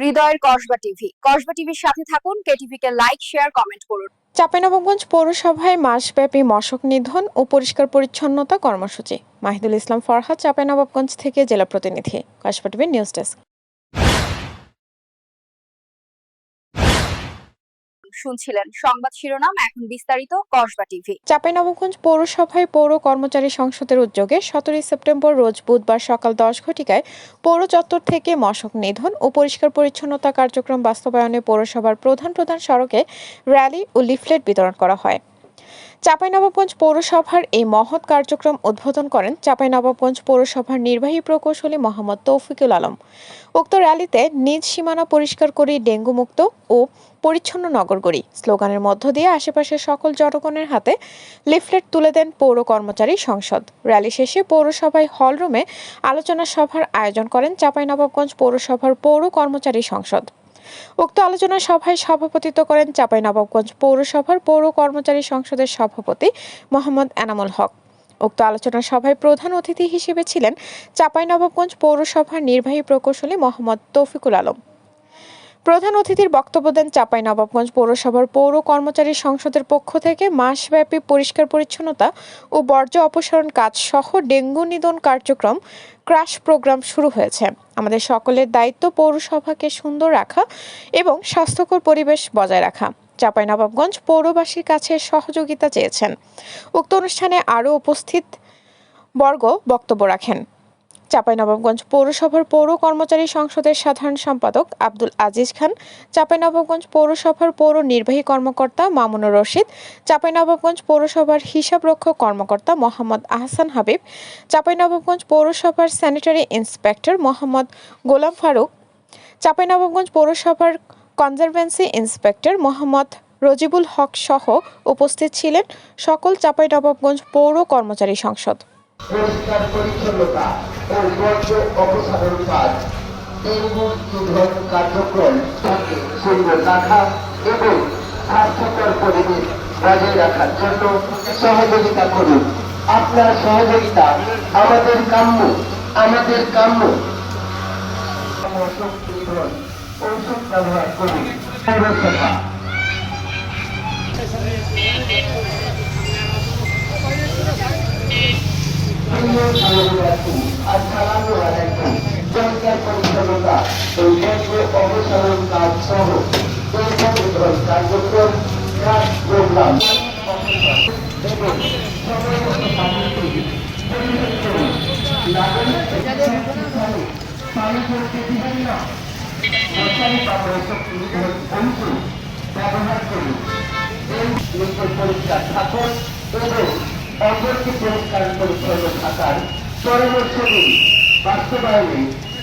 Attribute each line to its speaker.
Speaker 1: হৃদয়ের কসবা টিভি। কসবা টিভির সাথে থাকুন কেটিভি কে লাইক, শেয়ার, কমেন্ট করুন।
Speaker 2: চাঁপাইনবাবগঞ্জ পৌরসভায় মাসব্যাপী মশক নিধন ও পরিষ্কার পরিচ্ছন্নতা কর্মসূচি। মাহিদুল ইসলাম ফরহাদ, চাঁপাইনবাবগঞ্জ থেকে জেলা প্রতিনিধি। Kasba TV news desk.
Speaker 1: শুনছিলেন। সংবাদ শিরোনাম এখন বিস্তারিত, কসবা টিভি।
Speaker 2: চাঁপাইনবাবগঞ্জ পৌরসভায় পৌর কর্মচারী সংসদের উদ্যোগে সতেরোই সেপ্টেম্বর রোজ বুধবার সকাল দশ ঘটিকায় পৌর চত্বর থেকে মশক নিধন ও পরিষ্কার পরিচ্ছন্নতা কার্যক্রম বাস্তবায়নে পৌরসভার প্রধান প্রধান সড়কে র্যালি ও লিফলেট বিতরণ করা হয়। চাঁপাইনবাবগঞ্জ পৌরসভার এই মহৎ কার্যক্রম উদ্বোধন করেন চাঁপাইনবাবগঞ্জ পৌরসভার নির্বাহী প্রকৌশলী মোহাম্মদ তৌফিকুল আলম। উক্ত র্যালিতে নিজ সীমানা পরিষ্কার করি ডেঙ্গু মুক্ত ও পরিচ্ছন্ন নগর গড়ি। স্লোগানের মধ্য দিয়ে আশেপাশের সকল জনগণের হাতে লিফলেট তুলে দেন পৌর কর্মচারী সংসদ। র্যালি শেষে পৌরসভায় হলরুমে আলোচনা সভার আয়োজন করেন চাঁপাইনবাবগঞ্জ পৌরসভার পৌর কর্মচারী সংসদ। উক্ত আলোচনা সভায় সভাপতিত্ব করেন চাঁপাইনবাবগঞ্জ পৌরসভার পৌর কর্মচারী সংসদের সভাপতি মোহাম্মদ এনামুল হক। উক্ত আলোচনা সভায় প্রধান অতিথি হিসেবে ছিলেন চাঁপাইনবাবগঞ্জ পৌরসভার নির্বাহী প্রকৌশলী মোহাম্মদ তৌফিকুল আলম। প্রধান অতিথির বক্তব্য দেন চাঁপাইনবাবগঞ্জ পৌরসভার পৌর কর্মচারী সংসদের পক্ষ থেকে মাসব্যাপী পরিষ্কার পরিচ্ছন্নতা ও বর্জ্য অপসারণ কাজ সহ ডেঙ্গু নিধন কার্যক্রম ক্রাশ প্রোগ্রাম শুরু হয়েছে। আমাদের সকলের দায়িত্ব পৌরসভাকে সুন্দর রাখা এবং স্বাস্থ্যকর পরিবেশ বজায় রাখা। চাঁপাইনবাবগঞ্জ পৌরবাসীর কাছে সহযোগিতা চেয়েছেন। উক্ত অনুষ্ঠানে আরও উপস্থিত বর্গ বক্তব্য রাখেন। চাঁপাইনবাবগঞ্জ পৌরসভার পৌর কর্মচারী সংসদের সাধারণ সম্পাদক আব্দুল আজিজ খান, চাঁপাইনবাবগঞ্জ পৌরসভার পৌর নির্বাহী কর্মকর্তা মামুনুর রশিদ, চাঁপাইনবাবগঞ্জ পৌরসভার হিসাবরক্ষক কর্মকর্তা মোহাম্মদ আহসান হাবিব, চাঁপাইনবাবগঞ্জ পৌরসভার স্যানিটারি ইন্সপেক্টর মোহাম্মদ গোলাম ফারুক, চাঁপাইনবাবগঞ্জ পৌরসভার কনজারভেন্সি ইন্সপেক্টর মোহাম্মদ রজিবুল হক সহ উপস্থিত ছিলেন সকল চাঁপাইনবাবগঞ্জ পৌর কর্মচারী সংসদ।
Speaker 3: পরিষ্কার পরিচ্ছন্নতা ও বর্জ্য অপসারণ কাজ। ডেঙ্গু নিধন কার্যক্রম সুন্দর রাখা এবং স্বাস্থ্যকর পরিবেশ বজায় রাখার জন্য সহযোগিতা করুন। আপনার সহযোগিতা আমাদের কাম্য আমাদের কাম্য। ঔষধ ব্যবহার করুন। পৌরসভা প্রিয় পৌরবাসী, আসসালামু আলাইকুম। পরিষ্কার পরিচ্ছন্নতা ও বর্জ্য অপসারণ কাজ সহ ডেঙ্গু নিধন কার্যক্রম কাজ প্রোগ্রাম এবং সময়মতো পানিতে পরিবেশ করুন। নাগরিক স্থানে পানি পড়তে দিবেন না। মশারি বা মশক নিধন ঔষধ ব্যবহার করুন পরিষ্কার থাকুন এবং অপরকে পরিষ্কার পরিচ্ছন্ন থাকার পরামর্শ বাস্তবায়নে